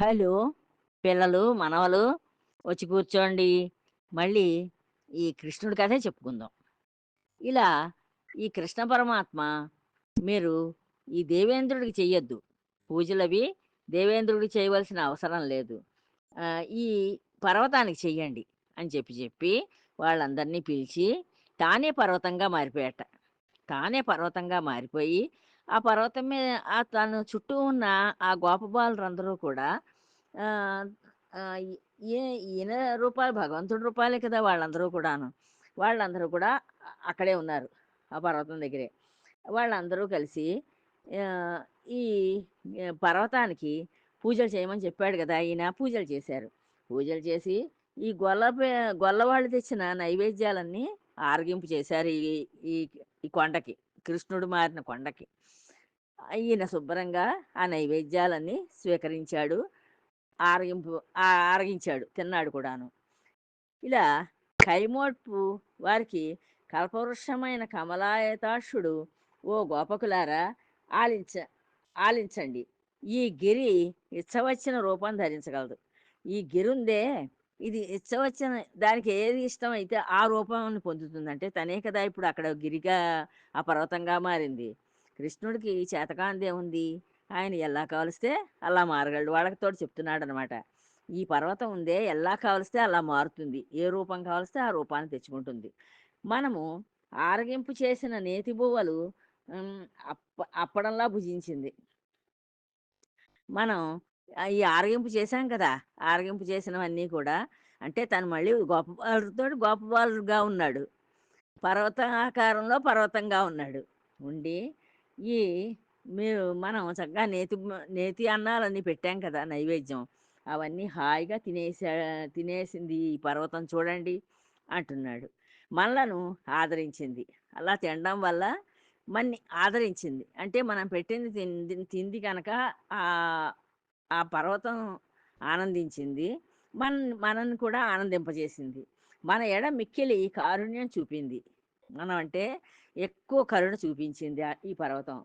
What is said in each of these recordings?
Hello! పిల్లలు, మనవలు వచ్చి కూర్చోండి. మళ్ళీ ఈ కృష్ణుడి కథే చెప్పుకుందాం. ఇలా ఈ కృష్ణ పరమాత్మ మీరు ఈ దేవేంద్రుడికి చెయ్యొద్దు. పూజలవి దేవేంద్రుడికి చేయవలసిన అవసరం లేదు. ఈ పర్వతానికి చెయ్యండి అని చెప్పి చెప్పి వాళ్ళందరినీ పిలిచి తానే పర్వతంగా మారిపోయాట. తానే పర్వతంగా మారిపోయి ఆ పర్వతం మీద తను చుట్టూ ఉన్న ఆ గోపబాలురందరూ కూడా ఈయన రూపాలు భగవంతుడి రూపాలే కదా వాళ్ళందరూ కూడాను. వాళ్ళందరూ కూడా అక్కడే ఉన్నారు. ఆ పర్వతం దగ్గరే. వాళ్ళందరూ కలిసి ఈ పర్వతానికి పూజలు చేయమని చెప్పాడు కదా ఈయన పూజలు చేశారు. పూజలు చేసి ఈ గొల్ల పే గొల్లవాళ్ళు తెచ్చిన నైవేద్యాలన్నీ ఆరగింపు చేశారు ఈ ఈ కొండకి. కృష్ణుడు మారిన కొండకి. ఈయన శుభ్రంగా ఆ నైవేద్యాలన్నీ స్వీకరించాడు. ఆరగింపు ఆరగించాడు. తిన్నాడు కూడాను. ఇలా కైమోడ్పు వారికి కల్పవృక్షమైన కమలాయతాక్షుడు ఓ గోపకులారా ఆలించ ఆలించండి. ఈ గిరి ఇచ్చవచ్చిన రూపం ధరించగలదు. ఈ గిరుందే ఇది ఇచ్చవచ్చిన దానికి ఏది ఇష్టమైతే ఆ రూపాన్ని పొందుతుంది. అంటే తనే కదా ఇప్పుడు అక్కడ గిరిగా ఆ పర్వతంగా మారింది. కృష్ణుడికి చేతకానిదేముంది? ఆయన ఎలా కావలిస్తే అలా మారగలడు. చెప్తున్నాడు అనమాట ఈ పర్వతం ఉందే ఎలా కావలిస్తే అలా మారుతుంది. ఏ రూపం కావలిస్తే ఆ రూపాన్ని తెచ్చుకుంటుంది. మనము ఆరగింపు చేసిన నేతి బువ్వలు అప్ప అప్పడంలా భుజించింది. మనం ఈ ఆరగింపు చేశాం కదా! ఆరగింపు చేసినవన్నీ కూడా అంటే తను మళ్ళీ గోపబాలుడితోటి గోపబాలుడుగా ఉన్నాడు. పర్వతం ఆకారంలో పర్వతంగా ఉన్నాడు. ఉండి ఈ మీరు మనం చక్కగా నేతి నేతి అన్నాలన్నీ పెట్టాం కదా! నైవేద్యం. అవన్నీ హాయిగా తినేసా తినేసింది ఈ పర్వతం చూడండి అంటున్నాడు. మనలను ఆదరించింది. అలా తినడం వల్ల మన్ని ఆదరించింది. అంటే మనం పెట్టింది తింది తింది కనుక ఆ పర్వతం ఆనందించింది. మన మనల్ని కూడా ఆనందింపజేసింది. మన ఎడ మిక్కిలి కారుణ్యం చూపింది. మనం అంటే ఎక్కువ కరుణ చూపించింది ఈ పర్వతం.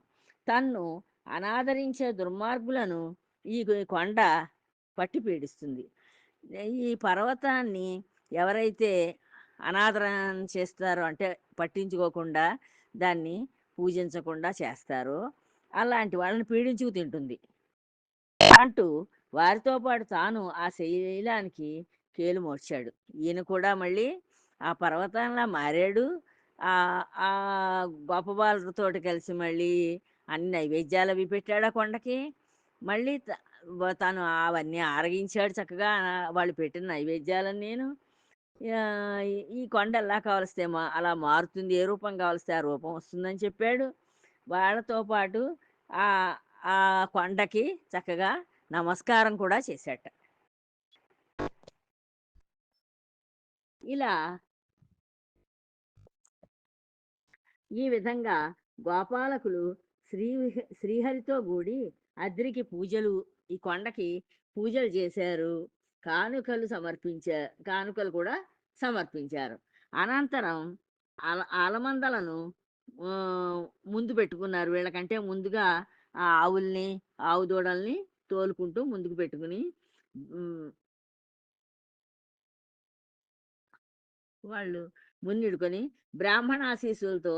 తన్ను అనాదరించే దుర్మార్గులను ఈ కొండ పట్టి పీడిస్తుంది. ఈ పర్వతాన్ని ఎవరైతే అనాదరణ చేస్తారో అంటే పట్టించుకోకుండా దాన్ని పూజించకుండా చేస్తారో అలాంటి వాళ్ళని పీడించుకు తింటుంది. అంటూ వారితో పాటు తాను ఆ శైలానికి కేలు మోడ్చాడు. ఈయన కూడా మళ్ళీ ఆ పర్వతంలా మారాడు. ఆ ఆ గోపబాలుడితోటి కలిసి మళ్ళీ అన్ని నైవేద్యాలు అవి పెట్టాడు ఆ కొండకి. మళ్ళీ త తను అవన్నీ ఆరగించాడు చక్కగా వాళ్ళు పెట్టిన నైవేద్యాలన్నీను. నేను ఈ కొండ ఎలా కావలిస్తే అలా మారుతుంది. ఏ రూపం కావలిస్తే ఆ రూపం వస్తుందని చెప్పాడు. వాళ్ళతో పాటు ఆ ఆ కొండకి చక్కగా నమస్కారం కూడా చేశాట. ఇలా ఈ విధంగా గోపాలకులు శ్రీవిహ శ్రీహరితో గూడి అద్రికి పూజలు ఈ కొండకి పూజలు చేశారు. కానుకలు సమర్పించా కానుకలు కూడా సమర్పించారు. అనంతరం ఆల ఆలమందలను ముందు పెట్టుకున్నారు. వీళ్ళకంటే ముందుగా ఆ ఆవుల్ని, ఆవు దూడల్ని తోలుకుంటూ ముందుకు పెట్టుకుని వాళ్ళు మున్నిడుకొని బ్రాహ్మణాశీసులతో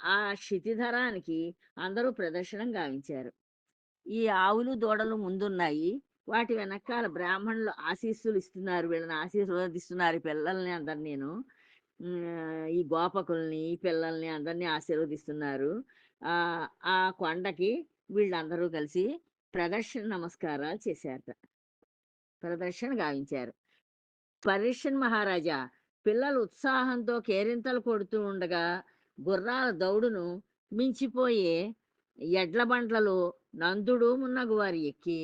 ఆ క్షితిధరానికి అందరూ ప్రదర్శనం గావించారు. ఈ ఆవులు, దూడలు ముందున్నాయి. వాటి వెనకాల బ్రాహ్మణులు ఆశీస్సులు ఇస్తున్నారు. వీళ్ళని ఆశీర్వదిస్తున్నారు పిల్లల్ని అందరు నేను ఈ గోపకుల్ని, ఈ పిల్లల్ని అందరిని ఆశీర్వదిస్తున్నారు. ఆ కొండకి వీళ్ళందరూ కలిసి ప్రదర్శన నమస్కారాలు చేశారట. ప్రదర్శన గావించారు. పరీక్షన్ మహారాజా పిల్లలు ఉత్సాహంతో కేరింతలు కొడుతూ ఉండగా గుర్రాల దౌడును మించిపోయే ఎడ్ల బండ్లలో నందుడు మున్నగు వారు ఎక్కి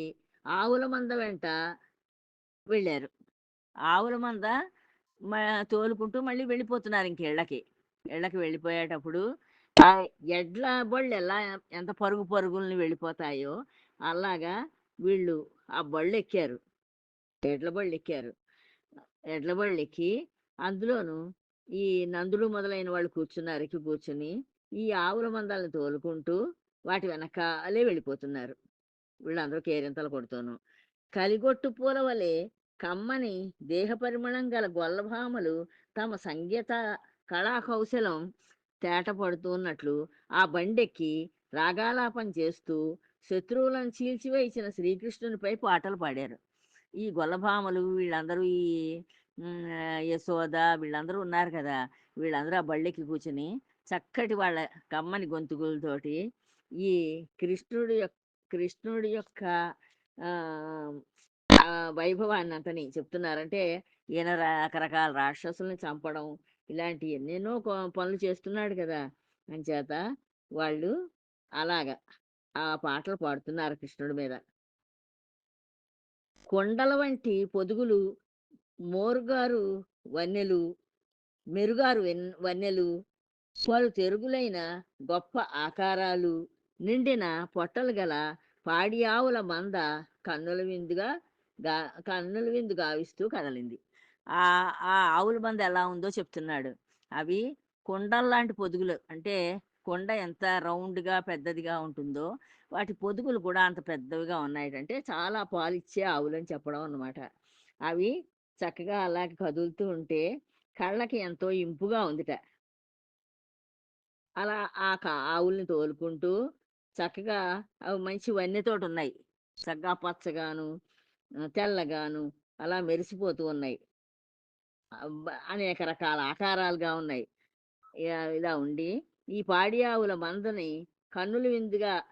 ఆవుల మంద వెంట వెళ్ళారు. ఆవుల మంద మ తోలుకుంటూ మళ్ళీ వెళ్ళిపోతున్నారు ఇంక ఇళ్ళకి. ఇళ్ళకి వెళ్ళిపోయేటప్పుడు ఆ ఎడ్ల బళ్ళు ఎలా ఎంత పరుగు పరుగుల్ని వెళ్ళిపోతాయో అలాగా వీళ్ళు ఆ బళ్ళెక్కారు. ఎడ్ల బళ్ళెక్కారు. ఎడ్ల బళ్ళెక్కి అందులోను ఈ నందులు మొదలైన వాళ్ళు కూర్చున్న అరికి కూర్చుని ఈ ఆవుల మందాలను తోలుకుంటూ వాటి వెనకాలే వెళ్ళిపోతున్నారు. వీళ్ళందరూ కేరింతలు కొడుతూను. కలిగొట్టు పూల వలె కమ్మని దేహ పరిమళం గల గొల్లభామలు తమ సంగీత కళా కౌశలం తేటపడుతున్నట్లు ఆ బండెక్కి రాగాలాపం చేస్తూ శత్రువులను చీల్చివేయించిన శ్రీకృష్ణునిపై పాటలు పాడారు ఈ గొల్లభామలు వీళ్ళందరూ ఈ యశోద వీళ్ళందరూ ఉన్నారు కదా! వీళ్ళందరూ ఆ బళ్ళెక్కి కూర్చుని చక్కటి వాళ్ళ కమ్మని గొంతుకులతోటి ఈ కృష్ణుడి యొక్క కృష్ణుడి యొక్క ఆ, వైభవాన్ని అంతని చెప్తున్నారంటే ఈయన రకరకాల రాక్షసుల్ని చంపడం ఇలాంటి ఎన్నెన్నో పనులు చేస్తున్నాడు కదా! అంచేత వాళ్ళు అలాగా ఆ పాటలు పాడుతున్నారు కృష్ణుడి మీద. కొండల వంటి పొదుగులు మోరుగారు వన్నెలు మెరుగారు వెన్- వన్నెలు పలు తెరుగులైన గొప్ప ఆకారాలు నిండిన పొట్టలు గల పాడి ఆవుల మంద కన్నుల విందుగా గా కన్నుల విందు గావిస్తూ కదలింది ఆ ఆ ఆవుల మంద ఎలా ఉందో చెప్తున్నాడు. అవి కొండల్లాంటి పొదుగులు. అంటే కొండ ఎంత రౌండ్గా పెద్దదిగా ఉంటుందో వాటి పొదుగులు కూడా అంత పెద్దవిగా ఉన్నాయి అంటే చాలా పాలిచ్చే ఆవులని చెప్పడం అన్నమాట. అవి చక్కగా అలాగే కదులుతూ ఉంటే కళ్ళకి ఎంతో ఇంపుగా ఉందిట. అలా ఆ ఆవుల్ని తోలుకుంటూ చక్కగా అవి మంచి వన్నెతోటి ఉన్నాయి చక్కగా పచ్చగాను తెల్లగాను అలా మెరిసిపోతూ ఉన్నాయి. అనేక రకాల ఆకారాలుగా ఉన్నాయి. ఇలా- ఇలా ఉండి ఈ పాడి ఆవుల మందని కన్నుల విందుగా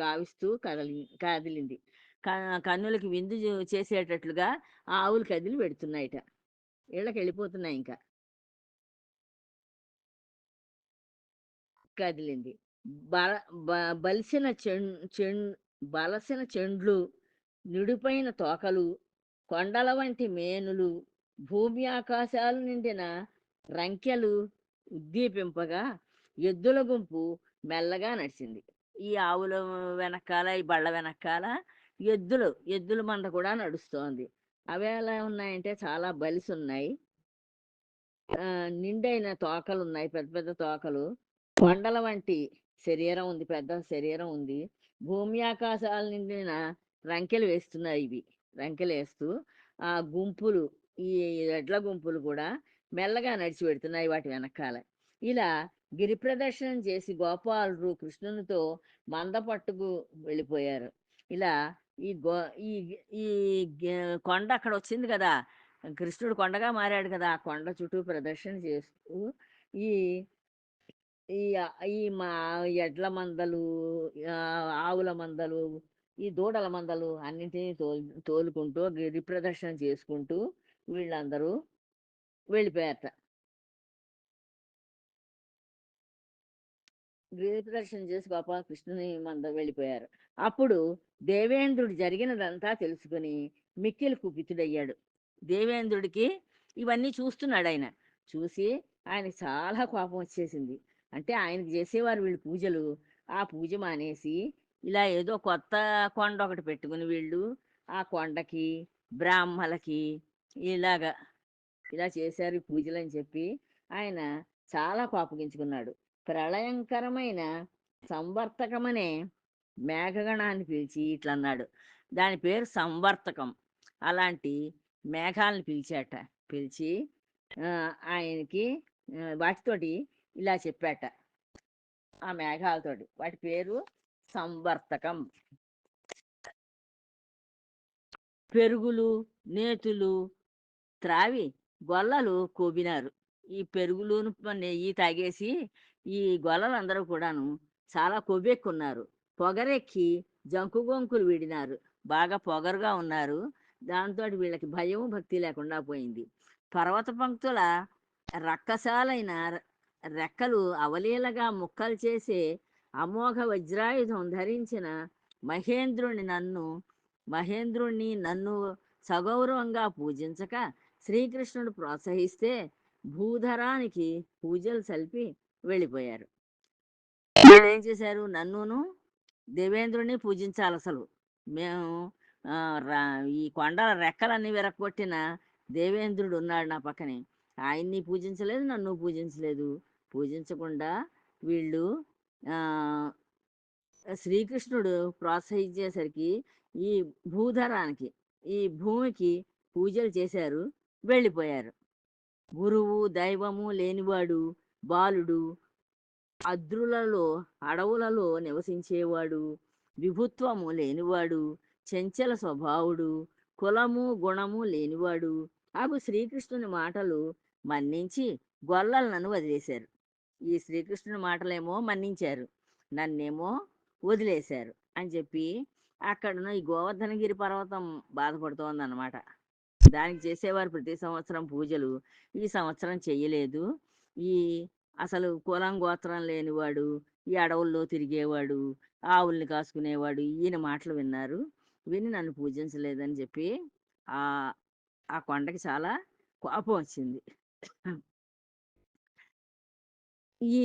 గావిస్తూ కదలి కదిలింది. కన్నులకి విందు చేసేటట్లుగా ఆ ఆవులు కదిలి పెడుతున్నాయిట ఇళ్ళకి వెళ్ళిపోతున్నాయి ఇంకా. కదిలింది. బల బ- బలిసిన చెండ్ చెం బలసిన చెండ్లు నిడిపైన తోకలు కొండల వంటి మేనులు భూమి ఆకాశాలు నిండిన రంకెలు ఉద్దీపింపగా ఎద్దుల గుంపు మెల్లగా నడిచింది. ఈ ఆవుల వెనకాల ఈ బళ్ళ వెనకాల ఎద్దులు ఎద్దుల మంద కూడా నడుస్తోంది. అవి ఎలా ఉన్నాయంటే చాలా బలిసి ఉన్నాయి. నిండైన తోకలు ఉన్నాయి పెద్ద పెద్ద తోకలు. కొండల వంటి శరీరం ఉంది పెద్ద శరీరం ఉంది. భూమి ఆకాశాల నిండిన రంకెలు వేస్తున్నాయి ఇవి రంకెలు వేస్తూ. ఆ గుంపులు ఈ ఎడ్ల గుంపులు కూడా మెల్లగా నడిచి పెడుతున్నాయి వాటి వెనకాల. ఇలా గిరి ప్రదర్శనం చేసి గోపాలుడు కృష్ణునితో మంద పట్టుకు వెళ్ళిపోయారు. ఇలా ఈ గో ఈ ఈ కొండ అక్కడ వచ్చింది కదా. కృష్ణుడు కొండగా మారాడు కదా. ఆ కొండ చుట్టూ ప్రదర్శన చేస్తూ ఈ ఈ ఈ మా ఎడ్ల మందలు ఆవుల మందలు ఈ దూడల మందలు అన్నింటినీ తోలు తోలుకుంటూ గిరి ప్రదర్శన చేసుకుంటూ వీళ్ళందరూ వెళ్ళిపోయారట. గిరి ప్రదర్శన చేసి గోపాలకృష్ణుని మంద వెళ్ళిపోయారు. అప్పుడు దేవేంద్రుడు జరిగినదంతా తెలుసుకుని మిక్కిలి కుపితుడయ్యాడు దేవేంద్రుడికి ఇవన్నీ చూస్తున్నాడు ఆయన. చూసి ఆయనకి చాలా కోపం వచ్చేసింది. అంటే ఆయనకి చేసేవారు వీళ్ళు పూజలు. ఆ పూజ మానేసి ఇలా ఏదో కొత్త కొండ ఒకటి పెట్టుకుని వీళ్ళు ఆ కొండకి బ్రాహ్మలకి ఇలాగా ఇలా చేశారు ఈ పూజలు అని చెప్పి ఆయన చాలా కోపగించుకున్నాడు. ప్రళయంకరమైన సంవర్తకమనే మేఘగణాన్ని పిలిచి ఇట్లా అన్నాడు దాని పేరు సంవర్తకం. అలాంటి మేఘాలను పిలిచాట పిలిచి ఆయనకి వాటితోటి ఇలా చెప్పాట. ఆ మేఘాలతోటి. వాటి పేరు సంవర్తకం. పెరుగులు నేతులు త్రావి గొల్లలు కోబినారు ఈ పెరుగులును నెయ్యి తాగేసి ఈ గొల్లలందరూ కూడాను చాలా కొవ్వెక్కున్నారు. పొగరెక్కి జంకు గొంకులు విడినారు. బాగా పొగరుగా ఉన్నారు. దాంతో వీళ్ళకి భయం భక్తి లేకుండా పోయింది. పర్వత పంక్తుల రక్కసాలైన రెక్కలు అవలీలగా ముక్కలు చేసే అమోఘ వజ్రాయుధం ధరించిన మహేంద్రుని నన్ను మహేంద్రుణ్ణి నన్ను సగౌరవంగా పూజించక శ్రీకృష్ణుడు ప్రోత్సహిస్తే భూధరానికి పూజలు సల్పి వెళ్ళిపోయారు. వీళ్ళు ఏం చేశారు? నన్నును దేవేంద్రుడిని పూజించాలి అసలు. మేము రా- ఈ కొండల రెక్కలన్నీ విరక్కొట్టిన దేవేంద్రుడు ఉన్నాడు నా పక్కనే. ఆయన్ని పూజించలేదు నన్ను పూజించలేదు. పూజించకుండా వీళ్ళు శ్రీకృష్ణుడు ప్రోత్సహించేసరికి ఈ భూధరానికి ఈ భూమికి పూజలు చేశారు వెళ్ళిపోయారు. గురువు దైవము లేనివాడు బాలుడు అద్రులలో అడవులలో నివసించేవాడు విభుత్వము లేనివాడు చెంచల స్వభావుడు కులము గుణము లేనివాడు. అవి శ్రీకృష్ణుని మాటలు మన్నించి గొల్లలను వదిలేశారు. ఈ శ్రీకృష్ణుని మాటలేమో మన్నించారు. నన్నేమో వదిలేశారు అని చెప్పి అక్కడున్న ఈ గోవర్ధనగిరి పర్వతం బాధపడుతోందన్నమాట. దానికి చేసేవారు ప్రతి సంవత్సరం పూజలు. ఈ సంవత్సరం చెయ్యలేదు. ఈ అసలు కులం గోత్రం లేనివాడు ఈ అడవుల్లో తిరిగేవాడు ఆవుల్ని కాసుకునేవాడు ఈయన మాటలు విన్నారు. విని నన్ను పూజించలేదని చెప్పి ఆ ఆ కొండకి చాలా కోపం వచ్చింది. ఈ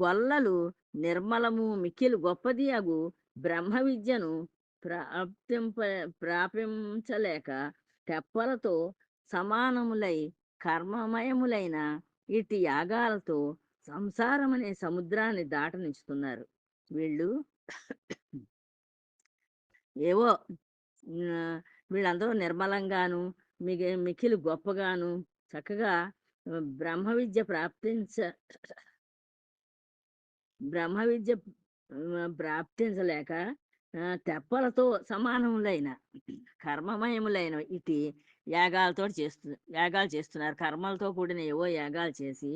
గొల్లలు నిర్మలము మిక్కిలు గొప్పది అగు బ్రహ్మ విద్యను ప్రాప్తింప ప్రాపించలేక తెప్పలతో సమానములై కర్మమయములైన ఇటు యాగాలతో సంసారం అనే సముద్రాన్ని దాటనిస్తున్నారు వీళ్ళు ఏవో వీళ్ళందరూ నిర్మలంగాను మిగి మిక్కిలి గొప్పగాను చక్కగా బ్రహ్మ విద్య ప్రాప్తించ బ్రహ్మ విద్య ప్రాప్తించలేక తెప్పలతో సమానములైన కర్మమయములైన ఇటు యాగాలతో చేస్తు యాగాలు చేస్తున్నారు. కర్మలతో కూడిన ఏవో యాగాలు చేసి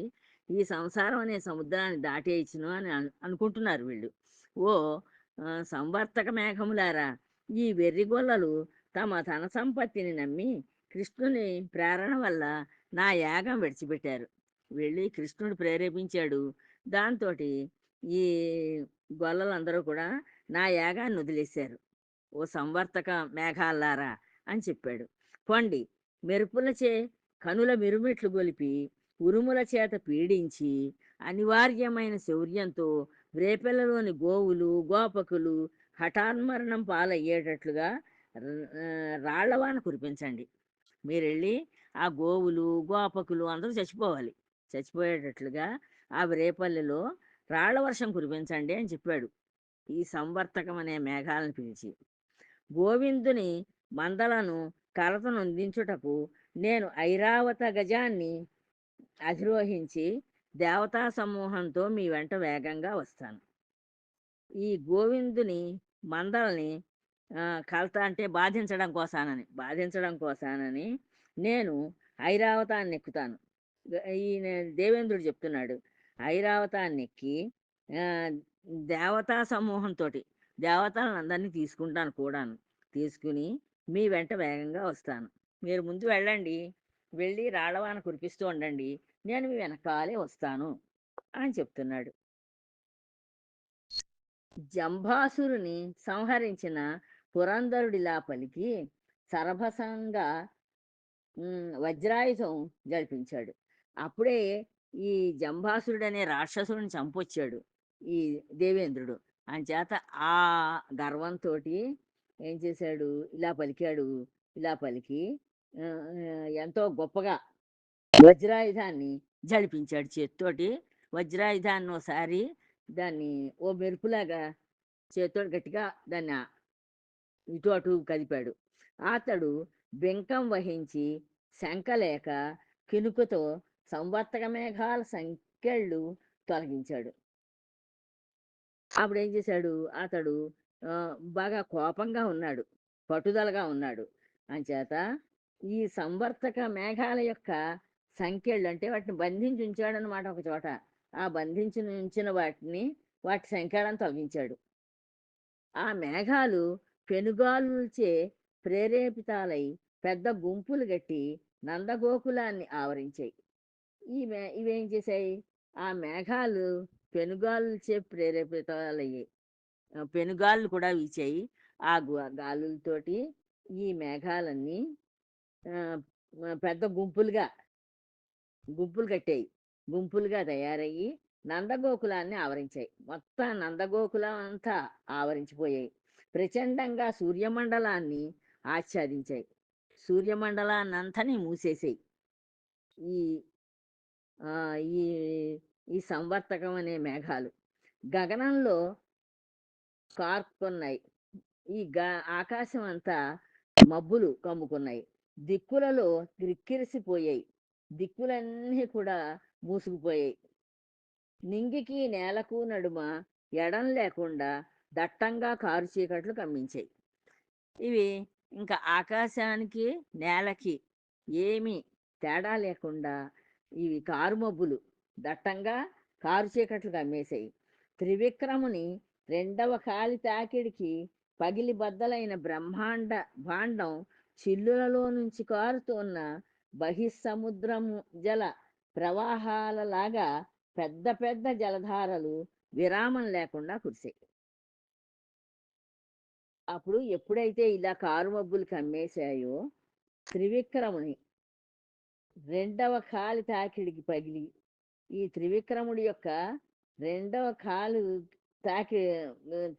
ఈ సంసారం అనే సముద్రాన్ని దాటేయచ్చును అని అనుకుంటున్నారు వీళ్ళు. ఓ సంవర్తక మేఘములారా ఈ వెర్రిగొల్లలు తమ ధన సంపత్తిని నమ్మి కృష్ణుని ప్రేరణ వల్ల నా యాగం విడిచిపెట్టారు. వెళ్ళి కృష్ణుడు ప్రేరేపించాడు. దాంతో ఈ గొల్లలందరూ కూడా నా యాగాన్ని వదిలేశారు. ఓ సంవర్తక మేఘాల్లారా అని చెప్పాడు. పొండి మెరుపులచే కనుల మిరుమిట్లు గొలిపి ఉరుముల చేత పీడించి అనివార్యమైన శౌర్యంతో రేపెలలోని గోవులు గోపకులు హఠాన్మరణం పాలయ్యేటట్లుగా రాళ్ళవాన కురిపించండి. మీరు వెళ్ళి ఆ గోవులు గోపకులు అందరూ చచ్చిపోవాలి. చచ్చిపోయేటట్లుగా ఆ రేపల్లెలో రాళ్ళ వర్షం కురిపించండి అని చెప్పాడు. ఈ సంవర్తకం అనే మేఘాలను పిలిచి. గోవిందుని మందలను కలతను అందించుటకు నేను ఐరావత గజాన్ని అధిరోహించి దేవతా సమూహంతో మీ వెంట వేగంగా వస్తాను. ఈ గోవిందుని మందల్ని కలత అంటే బాధించడం కోసానని బాధించడం కోసానని నేను ఐరావతాన్ని ఎక్కుతాను. ఈయన దేవేంద్రుడు చెప్తున్నాడు ఐరావతాన్ని ఎక్కి దేవతా సమూహంతో దేవతలను అందరినీ తీసుకుంటాను కూడాను. తీసుకుని మీ వెంట వేగంగా వస్తాను. మీరు ముందు వెళ్ళండి. వెళ్ళి రాళ్ళవాన కురిపిస్తూ ఉండండి నేను మీ వెనకాలే వస్తాను అని చెప్తున్నాడు. జంభాసురుని సంహరించిన పురంధరుడిలా పలికి సరభసంగా వజ్రాయుధం జరిపించాడు. అప్పుడే ఈ జంభాసురుడు అనే రాక్షసుడిని చంపొచ్చాడు ఈ దేవేంద్రుడు. అంచేత ఆ గర్వంతో ఏం చేశాడు? ఇలా పలికాడు ఇలా పలికి ఎంతో గొప్పగా వజ్రాయుధాన్ని జడిపించాడు చేత్తోటి. వజ్రాయుధాన్ని ఒకసారి దాన్ని ఓ మెరుపులాగా చేతితో గట్టిగా దాన్ని ఇటు అటు కదిపాడు. అతడు బెంకం వహించి శంకలేక కినుకతో సంవర్తక మేఘాల సంఖ్యళ్ళు తొలగించాడు. అప్పుడు ఏం చేశాడు? అతడు బాగా కోపంగా ఉన్నాడు పట్టుదలగా ఉన్నాడు. అంచేత ఈ సంవర్తక మేఘాల యొక్క సంఖ్యళ్ళు అంటే వాటిని బంధించి ఉంచాడు అనమాట ఒక చోట. ఆ బంధించి ఉంచిన వాటిని వాటి సంఖ్యలను తొలగించాడు ఆ మేఘాలు పెనుగాలుచే ప్రేరేపితాలై పెద్ద గుంపులు గట్టి నందగోకులాన్ని ఆవరించాయి. ఈ మే ఇవేం చేశాయి? ఆ మేఘాలు పెనుగాలుచే ప్రేరేపితాలయ్యాయి. పెనుగాళ్ళు కూడా వీచాయి. ఆ గాలులతోటి ఈ మేఘాలన్నీ పెద్ద గుంపులుగా గుంపులు కట్టాయి. గుంపులుగా తయారయ్యి నందగోకులాన్ని ఆవరించాయి. మొత్తం నందగోకులం అంతా ఆవరించిపోయాయి. ప్రచండంగా సూర్యమండలాన్ని ఆచ్ఛాదించాయి. సూర్యమండలాన్నంతని మూసేసాయి. ఈ ఈ ఈ సంవర్తకం అనే మేఘాలు గగనంలో కార్కొన్నాయి ఈ గా ఆకాశం అంతా మబ్బులు కమ్ముకున్నాయి. దిక్కులలో క్రిక్కిరిసిపోయాయి దిక్కులన్నీ కూడా మూసుకుపోయాయి. నింగికి నేలకు నడుమ ఎడం లేకుండా దట్టంగా కారు చీకట్లు కమ్మించాయి. ఇవి ఇంకా ఆకాశానికి నేలకి ఏమీ తేడా లేకుండా ఇవి కారు మబ్బులు దట్టంగా కారు చీకట్లు కమ్మేశాయి. త్రివిక్రముని రెండవ కాలి తాకిడికి పగిలి బద్దలైన బ్రహ్మాండ భాండం చిల్లులలో నుంచి కారుతున్న బహిస్సముద్రము జల ప్రవాహాలలాగా పెద్ద పెద్ద జలధారలు విరామం లేకుండా కురిసాయి. అప్పుడు ఎప్పుడైతే ఇలా కారు మబ్బులు కమ్మేశాయో త్రివిక్రముని రెండవ కాలి తాకిడికి పగిలి ఈ త్రివిక్రముడి యొక్క రెండవ కాలు తాకి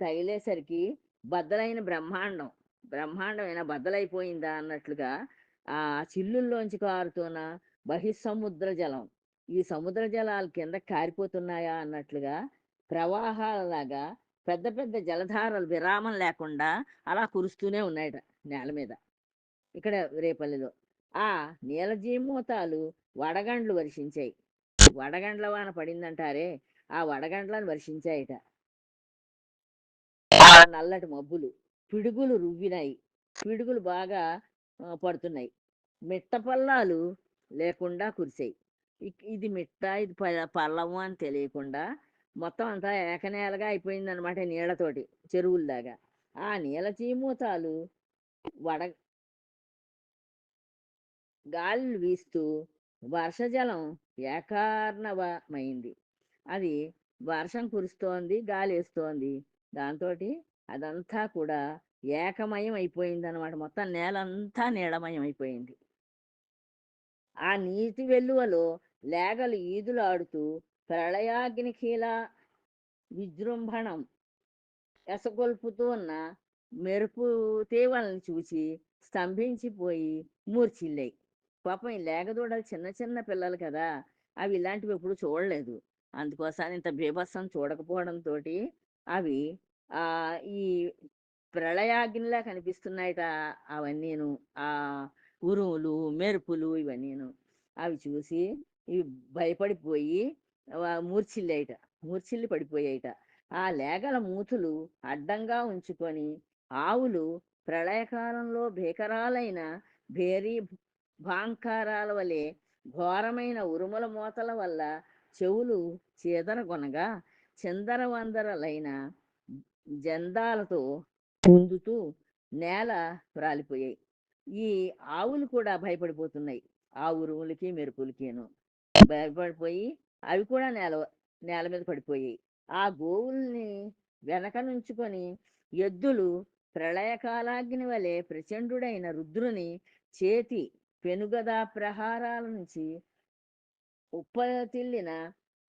తగిలేసరికి బద్దలైన బ్రహ్మాండం. బ్రహ్మాండమైన బద్దలైపోయిందా అన్నట్లుగా ఆ చిల్లుల్లోంచి కారుతున్న బహిస్సముద్ర జలం ఈ సముద్ర జలాలు కింద కారిపోతున్నాయా అన్నట్లుగా ప్రవాహాలలాగా పెద్ద పెద్ద జలధారలు విరామం లేకుండా అలా కురుస్తూనే ఉన్నాయట నేల మీద. ఇక్కడ రేపల్లిలో ఆ నీలజీమూతాలు వడగండ్లు వర్షించాయి. వడగండ్ల వాన పడిందంటారే ఆ వడగండ్లను వర్షించాయిట. నల్లటి మబ్బులు. పిడుగులు రువ్వినాయి. పిడుగులు బాగా పడుతున్నాయి. మిట్ట పల్లాలు లేకుండా కురిసాయి. ఇది మిట్ట ఇది ప- పల్లము అని తెలియకుండా మొత్తం అంతా ఏకనేలగా అయిపోయింది అనమాట నీళ్ళతోటి చెరువుల్లాగా ఆ నీళ్ళ చీమూతాలు వడ గాలులు వీస్తూ వర్షజలం ఏకార్ణవమైంది. అది వర్షం కురుస్తోంది గాలి వేస్తోంది. దాంతో అదంతా కూడా ఏకమయం అయిపోయింది అనమాట మొత్తం నేలంతా నీడమయం అయిపోయింది. ఆ నీటి వెల్లువలో లేగలు ఈదులాడుతూ ప్రళయాగ్నికీల విజృంభణం ఎసగొల్పుతూ ఉన్న మెరుపు తీవలను చూసి స్తంభించిపోయి మూర్చిల్లాయి పాపం ఈ లేగదూడలు చిన్న చిన్న పిల్లలు కదా అవి ఇలాంటివి ఎప్పుడు చూడలేదు. అందుకోసం ఇంత బీభత్సం చూడకపోవడంతో అవి ఆ ఈ ప్రళయాగ్నిలా కనిపిస్తున్నాయట అవన్నీను. ఆ ఉరుములు మెరుపులు ఇవన్నీను. అవి చూసి ఇవి భయపడిపోయి వా- మూర్చిల్లి మూర్ఛిల్లి పడిపోయాయిట. ఆ లేగల మూతులు అడ్డంగా ఉంచుకొని ఆవులు ప్రళయకాలంలో భీకరాలైన భేరీ భాంకారాల వలె ఘోరమైన ఉరుముల మూతల వల్ల చెవులు చీదరగొనగా చిందరవందరలైన జందాలతో పొందుతూ నేల రాలిపోయాయి. ఈ ఆవులు కూడా భయపడిపోతున్నాయి. ఆ ఉరుములకి మెరుపులకిను భయపడిపోయి అవి కూడా నేల నేల మీద పడిపోయాయి. ఆ గోవుల్ని వెనక నుంచుకొని ఎద్దులు ప్రళయకాలాగ్ని వలె ప్రచండుడైన రుద్రుని చేతి పెనుగదా ప్రహారాల నుంచి ఉప్పతిల్లిన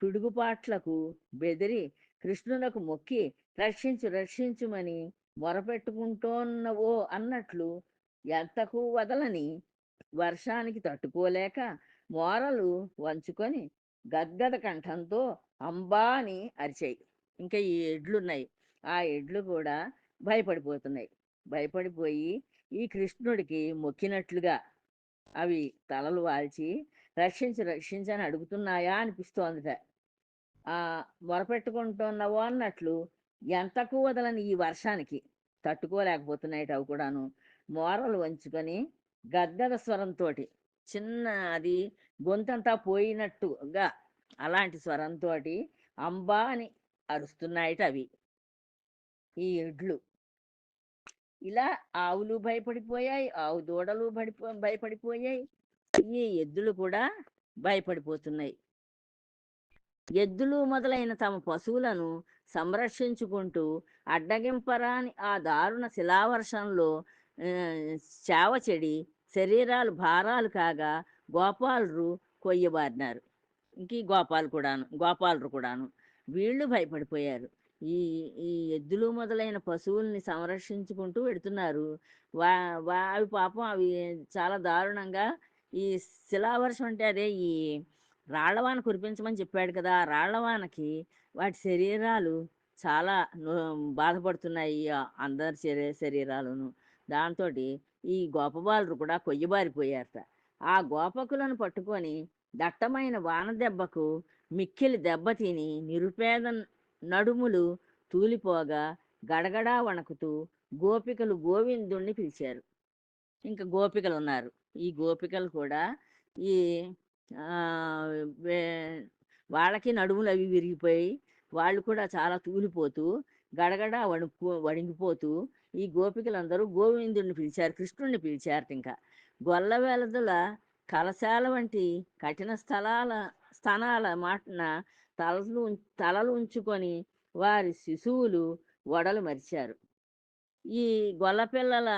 పిడుగుపాట్లకు బెదిరి కృష్ణునకు మొక్కి రక్షించు రక్షించుమని మొరపెట్టుకుంటోన్నవో అన్నట్లు ఎంతకు వదలని వర్షానికి తట్టుకోలేక మోరలు వంచుకొని గద్గద కంఠంతో అంబా అని అరిచాయి. ఇంకా ఈ ఎడ్లున్నాయి. ఆ ఎడ్లు కూడా భయపడిపోతున్నాయి. భయపడిపోయి ఈ కృష్ణుడికి మొక్కినట్లుగా అవి తలలు వాల్చి రక్షించి రక్షించని అడుగుతున్నాయా అనిపిస్తోందిట. మొరపెట్టుకుంటున్నావో అన్నట్లు ఎంతకు వదలని ఈ వర్షానికి? తట్టుకోలేకపోతున్నాయి అవి కూడాను. మోరలు వంచుకొని గద్గద స్వరంతో చిన్న అది గొంతంతా పోయినట్టుగా అలాంటి స్వరంతో అంబా అని అరుస్తున్నాయిట అవి. ఈ ఎడ్లు ఇలా ఆవులు భయపడిపోయాయి ఆవు దూడలు పడిపో భయపడిపోయాయి. ఈ ఎద్దులు కూడా భయపడిపోతున్నాయి. ఎద్దులు మొదలైన తమ పశువులను సంరక్షించుకుంటూ అడ్డగింపరాని ఆ దారుణ శిలావర్షంలో ఆ, చావ చెడి శరీరాలు భారాలు కాగా గోపాలరు కొయ్యబారినారు. ఇంక గోపాలు కూడాను గోపాలరు కూడాను. వీళ్ళు భయపడిపోయారు. ఈ ఈ ఎద్దులు మొదలైన పశువుల్ని సంరక్షించుకుంటూ పెడుతున్నారు వా వా అవి పాపం అవి చాలా దారుణంగా ఈ శిలావర్షం అంటే అదే ఈ రాళ్ళవాన కురిపించమని చెప్పాడు కదా ఆ రాళ్ళవానకి వాటి శరీరాలు చాలా బాధపడుతున్నాయి అందరి శరీ శరీరాలును. దాంతోటి ఈ గోపబాలు కూడా కొయ్యబారిపోయారట. ఆ గోపకులను పట్టుకొని దట్టమైన వాన దెబ్బకు మిక్కిలి దెబ్బతిని నిరుపేద నడుములు తూలిపోగా గడగడా వణకుతూ గోపికలు గోవిందుణ్ణి పిలిచారు. ఇంకా గోపికలు ఉన్నారు ఈ గోపికలు కూడా ఈ వాళ్ళకి నడుములు అవి విరిగిపోయి, వాళ్ళు కూడా చాలా తూలిపోతూ, గడగడ వణుకు వణిగిపోతూ ఈ గోపికలందరూ గోవిందుడిని పిలిచారు. కృష్ణుడిని పిలిచారటింక. గొల్లవెలదుల కలశాల వంటి కఠిన స్థలాల స్థానాల మాటన తలలు తలలు ఉంచుకొని వారి శిశువులు ఒడలు మరిచారు. ఈ గొల్లపిల్లల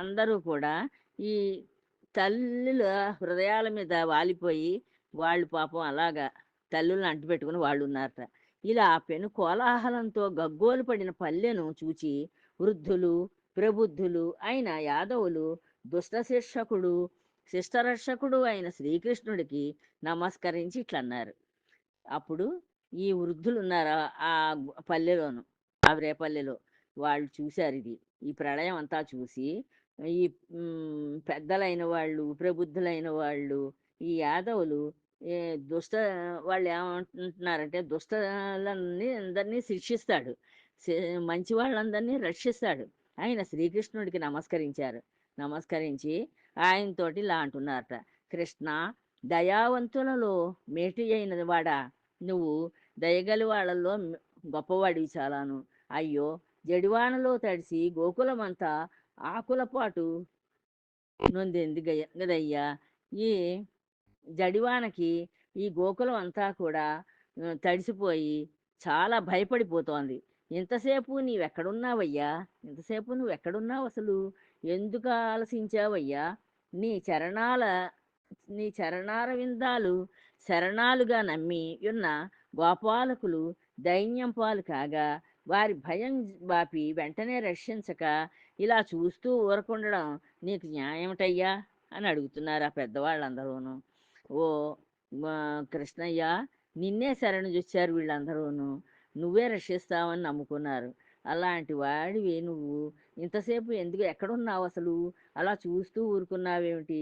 అందరూ కూడా ఈ తల్లుల హృదయాల మీద వాలిపోయి, వాళ్ళు పాపం అలాగా తల్లులను తల్లుల్ని వాళ్ళు ఉన్నారట ఇలా పెను కోలాహలంతో గగ్గోలు పడిన పల్లెను చూచి వృద్ధులు, ప్రబుద్ధులు అయిన యాదవులు దుష్ట శిక్షకుడు, శిష్టరక్షకుడు అయిన శ్రీకృష్ణుడికి నమస్కరించి ఇట్లన్నారు. అప్పుడు ఈ వృద్ధులున్నారు ఆ పల్లెలోను. ఆ రేపల్లెలో. వాళ్ళు ఇది ఈ ప్రళయం అంతా చూసి ఈ పెద్దలైన వాళ్ళు, ప్రబుద్ధులైన వాళ్ళు, ఈ యాదవులు ఈ దుష్ట వాళ్ళేమంటున్నారంటే దుష్టలన్నీ అందరినీ శిక్షిస్తాడు. మంచి వాళ్ళందరినీ రక్షిస్తాడు. ఆయన శ్రీకృష్ణుడికి నమస్కరించారు. నమస్కరించి ఆయనతోటి ఇలా అంటున్నారట. కృష్ణ దయావంతులలో మేటి అయిన వాడా! నువ్వు దయగలి వాళ్ళల్లో గొప్పవాడివి చాలాను. అయ్యో! జడివానలో తడిసి గోకులమంతా ఆకులపాటు నొందింది గయ గదయ్యా! ఈ జడివానకి ఈ గోకులం అంతా కూడా తడిసిపోయి చాలా భయపడిపోతోంది. ఇంతసేపు నీవెక్కడున్నావయ్యా? ఇంతసేపు నువ్వెక్కడున్నావసలు? ఎందుకు ఆలసించావయ్యా? నీ చరణాల నీ చరణారవిందాలు శరణాలుగా నమ్మి ఉన్న గోపాలకులు దైన్యం పాలు కాగా, వారి భయం బాపి వెంటనే రక్షించక, ఇలా చూస్తూ ఊరకుండడం నీకు న్యాయమేమిటయ్యా? అని అడుగుతున్నారు ఆ పెద్దవాళ్ళందరూను. ఓ కృష్ణయ్య నిన్నే శరణుజొచ్చారు వీళ్ళందరూను. నువ్వే రక్షిస్తావని నమ్ముకున్నారు. అలాంటి వాడివి నువ్వు ఇంతసేపు ఎందుకు ఎక్కడున్నావు అసలు అలా చూస్తూ ఊరుకున్నావేమిటి?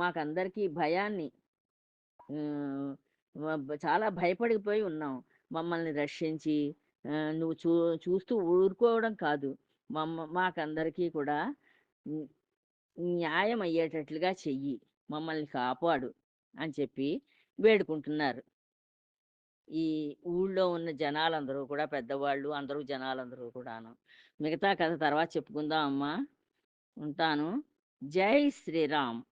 మాకందరికీ భయాన్ని చాలా భయపడిపోయి ఉన్నాం. మమ్మల్ని రక్షించి నువ్వు చూ చూస్తూ ఊరుకోవడం కాదు. మమ్మ మాకందరికీ కూడా న్యాయం అయ్యేటట్లుగా చెయ్యి. మమ్మల్ని కాపాడు అని చెప్పి వేడుకుంటున్నారు. ఈ ఊళ్ళో ఉన్న జనాలందరూ కూడా పెద్దవాళ్ళు అందరూ జనాలందరూ కూడాను. మిగతా కథ తర్వాత చెప్పుకుందాం అమ్మా. ఉంటాను. జై శ్రీరామ్.